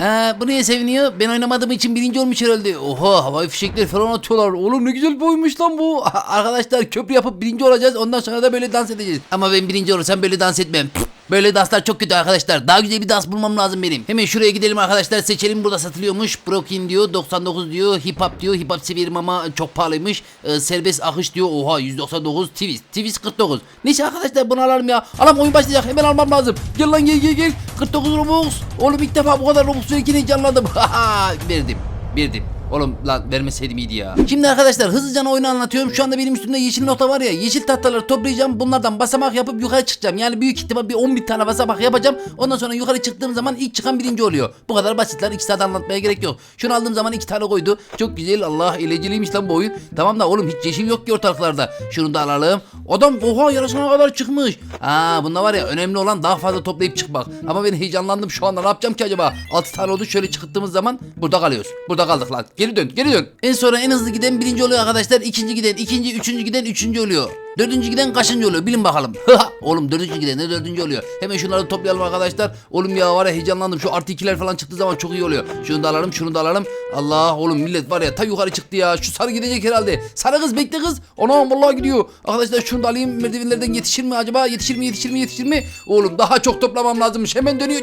Ee, bu niye seviniyor? Ben oynamadığım için birinci olmuş herhalde. Oha havai fişekler falan atıyorlar. Oğlum ne güzel bir lan bu. Arkadaşlar köprü yapıp birinci olacağız. Ondan sonra da böyle dans edeceğiz. Ama ben birinci olursam böyle dans etmem. Böyle danslar çok kötü arkadaşlar. Daha güzel bir dans bulmam lazım benim. Hemen şuraya gidelim arkadaşlar. Seçelim burada satılıyormuş. Brokin diyor. 99 diyor. Hip hop diyor. Hip hop severim ama çok pahalıymış. Ee, serbest akış diyor. Oha 199 twist. Twist 49. Neyse arkadaşlar bunu alalım ya. Alam oyun başlayacak. Hemen almam lazım. Gel lan gel gel gel. 49 Robux. Oğlum ilk defa bu kadar Robux heyecanlandım. Haha verdim. Verdim. Oğlum lan vermeseydim iyiydi ya. Şimdi arkadaşlar hızlıca oyunu anlatıyorum. Şu anda benim üstümde yeşil nota var ya. Yeşil tahtaları toplayacağım. Bunlardan basamak yapıp yukarı çıkacağım. Yani büyük ihtimal bir 10 bin tane basamak yapacağım. Ondan sonra yukarı çıktığım zaman ilk çıkan birinci oluyor. Bu kadar basitler. İki saat anlatmaya gerek yok. Şunu aldığım zaman iki tane koydu. Çok güzel. Allah eğlenceliymiş lan bu oyun. Tamam da oğlum hiç yeşil yok ki ortalıklarda. Şunu da alalım. Adam oha yarısına kadar çıkmış. Aa bunda var ya önemli olan daha fazla toplayıp çıkmak. Ama ben heyecanlandım şu anda. Ne yapacağım ki acaba? 6 tane oldu. Şöyle çıktığımız zaman burada kalıyoruz. Burada kaldık lan. Geri dön. Geri dön. En sonra en hızlı giden birinci oluyor arkadaşlar. İkinci giden ikinci, üçüncü giden üçüncü oluyor. Dördüncü giden kaçıncı oluyor bilin bakalım. Oğlum dördüncü giden ne dördüncü oluyor. Hemen şunları toplayalım arkadaşlar. Oğlum ya var ya heyecanlandım. Şu artı ikiler falan çıktığı zaman çok iyi oluyor. Şunu da alalım şunu da alalım. Allah oğlum millet var ya ta yukarı çıktı ya. Şu sarı gidecek herhalde. Sarı kız bekle kız. Anam vallahi gidiyor. Arkadaşlar şunu da alayım. Merdivenlerden yetişir mi acaba? Yetişir mi yetişir mi yetişir mi? Oğlum daha çok toplamam lazımmış. Hemen dönüyor.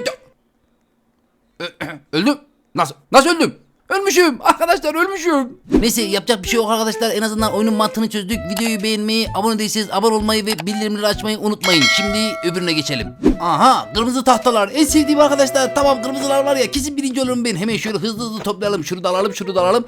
Öldüm. Nasıl? Nasıl öldüm? Ölmüşüm. Arkadaşlar ölmüşüm. Neyse yapacak bir şey yok arkadaşlar. En azından oyunun mantığını çözdük. Videoyu beğenmeyi, abone değilseniz abone olmayı ve bildirimleri açmayı unutmayın. Şimdi öbürüne geçelim. Aha kırmızı tahtalar. En sevdiğim arkadaşlar. Tamam kırmızılar var ya kesin birinci olurum ben. Hemen şöyle hızlı hızlı toplayalım. Şunu da alalım şunu da alalım.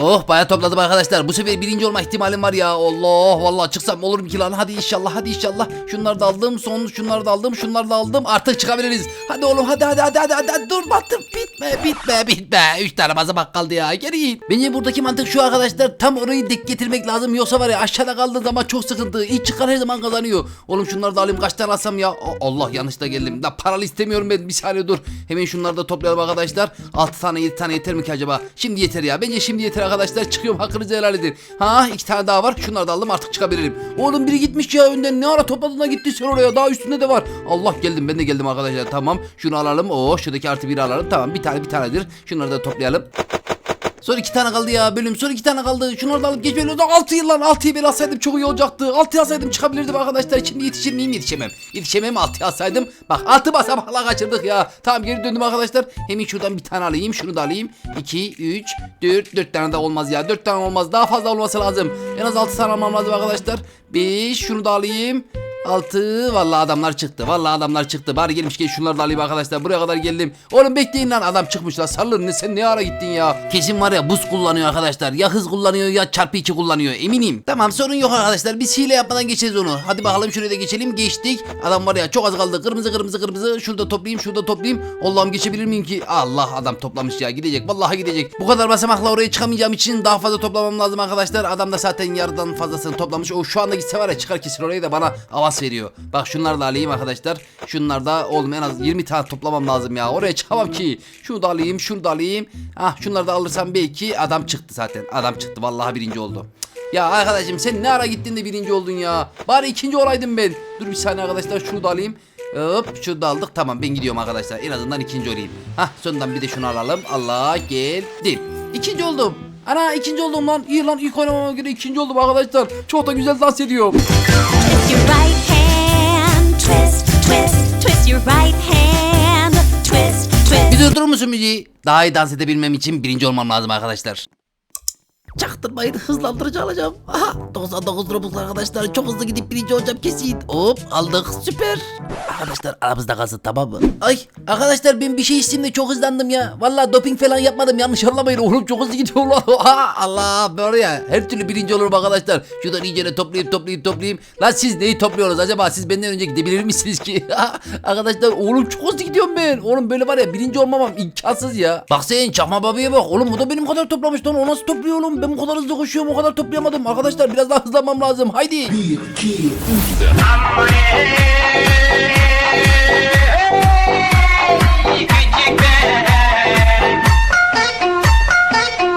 Oh bayağı topladım arkadaşlar. Bu sefer birinci olma ihtimalim var ya. Allah vallahi çıksam olur mu ki lan? Hadi inşallah hadi inşallah. Şunları da aldım. Son şunları da aldım. Şunları da aldım. Artık çıkabiliriz. Hadi oğlum hadi hadi hadi hadi. hadi. Dur battım. Bitme bitme bitme. Üç tane basamak kaldı ya. Geri git. Bence buradaki mantık şu arkadaşlar. Tam orayı dik getirmek lazım. Yoksa var ya aşağıda kaldığı zaman çok sıkıntı. İlk çıkan her zaman kazanıyor. Oğlum şunları da alayım. Kaç tane alsam ya? Allah yanlışta geldim. Da paralı istemiyorum ben. Bir saniye dur. Hemen şunları da toplayalım arkadaşlar. 6 tane 7 tane yeter mi ki acaba? Şimdi yeter ya. Bence şimdi yeter arkadaşlar. Çıkıyorum hakkınızı helal edin. Ha iki tane daha var. Şunları da aldım artık çıkabilirim. Oğlum biri gitmiş ya önden. Ne ara topladığında gitti sen oraya. Daha üstünde de var. Allah geldim ben de geldim arkadaşlar. Tamam. Şunu alalım. Oo şuradaki artı biri alalım. Tamam bir tane bir tanedir. Şunları da toplayalım. Son iki tane kaldı ya bölüm. Son iki tane kaldı. Şunları da alıp geçmeyelim. Altı yıl lan. Altıyı ben alsaydım çok iyi olacaktı. Altı alsaydım çıkabilirdim arkadaşlar. Şimdi yetişir miyim yetişemem. Yetişemem altı alsaydım. Bak altı basamakla kaçırdık ya. Tamam geri döndüm arkadaşlar. Hemen şuradan bir tane alayım. Şunu da alayım. 2, 3, 4. 4 tane de olmaz ya. 4 tane olmaz. Daha fazla olması lazım. En az 6 tane almam lazım arkadaşlar. 5. Şunu da alayım. 6 vallahi adamlar çıktı. Vallahi adamlar çıktı. Bari gelmişken şunları da alayım arkadaşlar. Buraya kadar geldim. Oğlum bekleyin lan adam çıkmış lan. Sarılır ne sen ne ara gittin ya? Kesin var ya buz kullanıyor arkadaşlar. Ya hız kullanıyor ya çarpı 2 kullanıyor eminim. Tamam sorun yok arkadaşlar. Biz hile yapmadan geçeceğiz onu. Hadi bakalım şuraya da geçelim. Geçtik. Adam var ya çok az kaldı. Kırmızı kırmızı kırmızı. Şurada toplayayım şurada toplayayım. Allah'ım geçebilir miyim ki? Allah adam toplamış ya. Gidecek. Vallahi gidecek. Bu kadar basamakla oraya çıkamayacağım için daha fazla toplamam lazım arkadaşlar. Adam da zaten yarıdan fazlasını toplamış. O şu anda gitse var ya çıkar kesin orayı da bana avans veriyor. Bak şunları da alayım arkadaşlar. Şunlar da oğlum en az 20 tane toplamam lazım ya. Oraya çıkamam ki. Şunu da alayım, şunu da alayım. Ah şunları da alırsam belki adam çıktı zaten. Adam çıktı. Vallahi birinci oldu. Ya arkadaşım sen ne ara gittin de birinci oldun ya. Bari ikinci olaydım ben. Dur bir saniye arkadaşlar şunu da alayım. Hop şunu da aldık. Tamam ben gidiyorum arkadaşlar. En azından ikinci olayım. Hah sonundan bir de şunu alalım. Allah geldim. İkinci oldum. Ana ikinci oldum lan. İyi lan ilk oynamama göre ikinci oldum arkadaşlar. Çok da güzel dans ediyorum. Your right hand, twist. Bir durdurur musun müziği? Daha iyi dans edebilmem için birinci olmam lazım arkadaşlar. Çaktırmayın hızlandırıcı alacağım. Aha 99 Robux arkadaşlar çok hızlı gidip birinci olacağım kesin. Hop aldık süper. Arkadaşlar aramızda kalsın tamam mı? Ay arkadaşlar ben bir şey içtim de çok hızlandım ya. Vallahi doping falan yapmadım yanlış anlamayın oğlum çok hızlı gidiyor lan. Allah böyle ya her türlü birinci olurum arkadaşlar. Şuradan iyicene toplayıp toplayıp toplayayım. Lan siz neyi topluyorsunuz acaba siz benden önce gidebilir misiniz ki? arkadaşlar oğlum çok hızlı gidiyorum ben. Oğlum böyle var ya birinci olmamam imkansız ya. Bak sen çakma babaya bak. Oğlum bu da benim kadar toplamış lan. O nasıl topluyor oğlum? Ben bu kadar hızlı koşuyorum o kadar toplayamadım. Arkadaşlar biraz daha hızlanmam lazım. Haydi. Küçük ben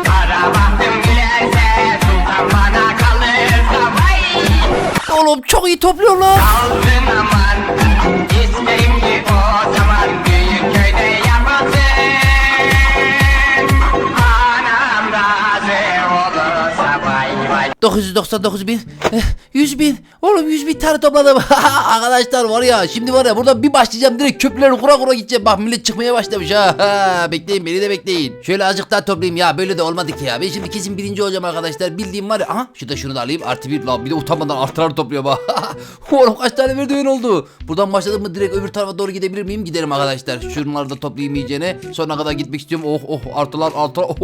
Para baktım gülerse Sultan bana kalırsa Vay Oğlum çok iyi topluyorlar. 999 bin, eh, 100 bin, oğlum 100 bin tane topladım. Arkadaşlar var ya şimdi var ya buradan bir başlayacağım direkt köprüleri kura kura gideceğim. Bak millet çıkmaya başlamış ha. Bekleyin beni de bekleyin. Şöyle azıcık daha toplayayım ya böyle de olmadı ki ya. Ben şimdi kesin birinci olacağım arkadaşlar. Bildiğim var ya. Aha şurada şunu da alayım artı bir lan bir de utanmadan artılar topluyor bak. oğlum kaç tane merdiven oldu. Buradan başladım mı direkt öbür tarafa doğru gidebilir miyim? Giderim arkadaşlar. Şunları da toplayayım iyicene. Sonuna kadar gitmek istiyorum. Oh oh artılar artılar.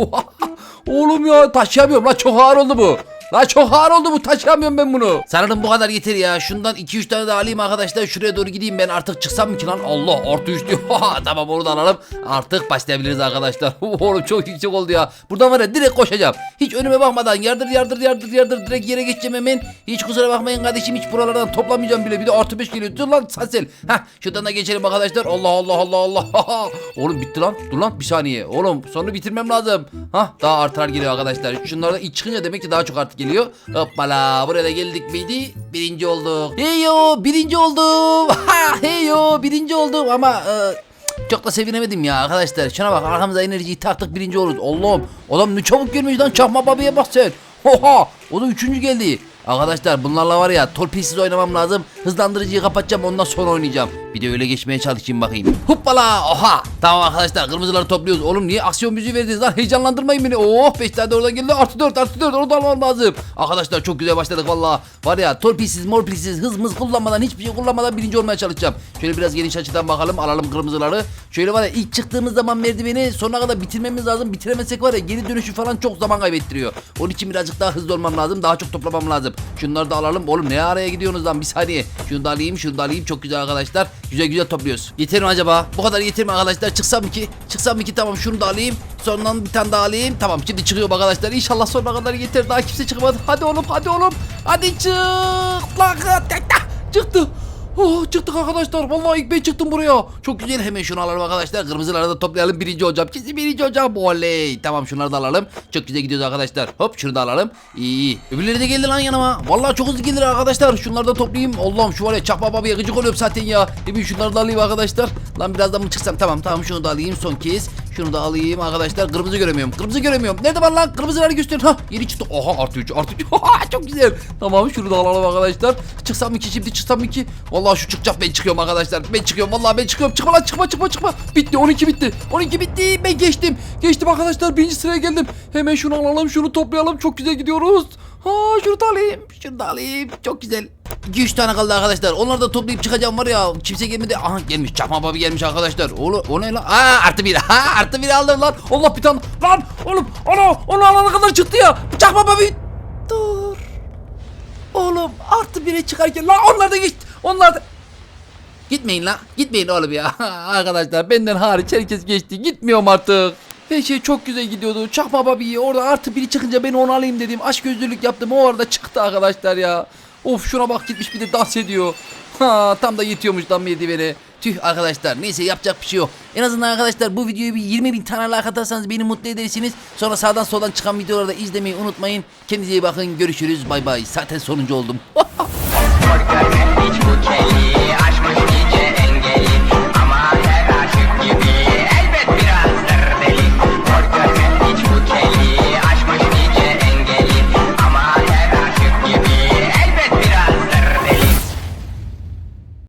Oğlum ya taşıyamıyorum lan çok ağır oldu bu. Lan çok ağır oldu bu taşıyamıyorum ben bunu. Sanırım bu kadar yeter ya. Şundan 2-3 tane daha alayım arkadaşlar. Şuraya doğru gideyim ben artık çıksam mı ki lan? Allah artı 3 diyor. tamam onu da alalım. Artık başlayabiliriz arkadaşlar. Oğlum çok yüksek oldu ya. Buradan var ya direkt koşacağım. Hiç önüme bakmadan yardır yardır yardır yardır direkt yere geçeceğim hemen. Hiç kusura bakmayın kardeşim hiç buralardan toplamayacağım bile. Bir de artı 5 geliyor. Dur lan Sansel. Heh şuradan da geçelim arkadaşlar. Allah Allah Allah Allah. Oğlum bitti lan. Dur lan bir saniye. Oğlum sonunu bitirmem lazım. Hah daha artılar geliyor arkadaşlar. Şunlardan ilk çıkınca demek ki daha çok artı geliyor. Hoppala buraya da geldik miydi? Birinci olduk. Heyo birinci oldum. Ha heyo birinci oldum ama e, çok da sevinemedim ya arkadaşlar. Şuna bak arkamıza enerjiyi taktık birinci oluruz. Allah'ım adam ne çabuk gelmiş lan çakma babaya bak sen. Oha o da üçüncü geldi. Arkadaşlar bunlarla var ya torpilsiz oynamam lazım. Hızlandırıcıyı kapatacağım ondan sonra oynayacağım. Bir de öyle geçmeye çalışayım bakayım. Hoppala oha. Tamam arkadaşlar kırmızıları topluyoruz. Oğlum niye aksiyon müziği verdiniz lan? Heyecanlandırmayın beni. Oh 5 tane de oradan geldi. Artı 4 artı 4 onu da almam lazım. Arkadaşlar çok güzel başladık valla. Var ya torpilsiz morpilsiz hız mız kullanmadan hiçbir şey kullanmadan birinci olmaya çalışacağım. Şöyle biraz geniş açıdan bakalım alalım kırmızıları. Şöyle var ya ilk çıktığımız zaman merdiveni sonuna kadar bitirmemiz lazım. Bitiremezsek var ya geri dönüşü falan çok zaman kaybettiriyor. Onun için birazcık daha hızlı olmam lazım. Daha çok toplamam lazım. Şunları da alalım. Oğlum ne araya gidiyorsunuz lan bir saniye. Şunu da alayım şunu da alayım. Çok güzel arkadaşlar. Güzel güzel topluyoruz. Yeter mi acaba? Bu kadar yeter mi arkadaşlar? Çıksam ki? Çıksam ki? Tamam şunu da alayım. Sondan bir tane daha alayım. Tamam şimdi çıkıyor arkadaşlar. İnşallah sonuna kadar yeter. Daha kimse çıkmadı. Hadi oğlum hadi oğlum. Hadi çık. Lan çıktı. Oh çıktık arkadaşlar. Vallahi ilk ben çıktım buraya. Çok güzel. Hemen şunu alalım arkadaşlar. Kırmızıları da toplayalım. Birinci olacağım. Kesin birinci olacağım. Oley. Tamam şunları da alalım. Çok güzel gidiyoruz arkadaşlar. Hop şunu da alalım. İyi. iyi. Öbürleri de geldi lan yanıma. Vallahi çok hızlı gelir arkadaşlar. Şunları da toplayayım. Allah'ım şu var ya çakma babaya gıcık oluyorum zaten ya. Hemen şunları da alayım arkadaşlar. Lan birazdan mı çıksam? Tamam tamam şunu da alayım son kez. Şunu da alayım arkadaşlar. Kırmızı göremiyorum. Kırmızı göremiyorum. Nerede var lan? Kırmızıları gösterin. Ha yeni çıktı. Oha artı 3 artı 3. çok güzel. Tamam şunu da alalım arkadaşlar. Çıksam mı ki şimdi çıksam mı ki? Vallahi şu çıkacak ben çıkıyorum arkadaşlar. Ben çıkıyorum. Vallahi ben çıkıyorum. Çıkma lan çıkma çıkma çıkma. Bitti 12 bitti. 12 bitti. Ben geçtim. Geçtim arkadaşlar. Birinci sıraya geldim. Hemen şunu alalım. Şunu toplayalım. Çok güzel gidiyoruz. Ha şunu da alayım. Şunu da alayım. Çok güzel. 2-3 tane kaldı arkadaşlar. Onları da toplayıp çıkacağım var ya. Kimse gelmedi. Aha gelmiş. Çakma babi gelmiş arkadaşlar. Oğlum o ne lan? Aa artı bir. Ha artı bir aldım lan. Allah bir tane. Lan oğlum. Onu onu alana kadar çıktı ya. Çakma babi. Dur. Oğlum artı bire çıkarken lan onlar da geçti. Onlar da. Gitmeyin la. Gitmeyin oğlum ya. Arkadaşlar benden hariç herkes geçti. Gitmiyorum artık. Ve şey çok güzel gidiyordu. Çakma babiyi orada artı biri çıkınca ben onu alayım dedim. Aşk gözlülük yaptım. O arada çıktı arkadaşlar ya. Of şuna bak gitmiş bir de dans ediyor. Ha tam da yetiyormuş lan merdivene. Tüh arkadaşlar neyse yapacak bir şey yok. En azından arkadaşlar bu videoyu bir 20 bin tane like atarsanız beni mutlu edersiniz. Sonra sağdan soldan çıkan videoları da izlemeyi unutmayın. Kendinize iyi bakın görüşürüz bay bay. Zaten sonuncu oldum.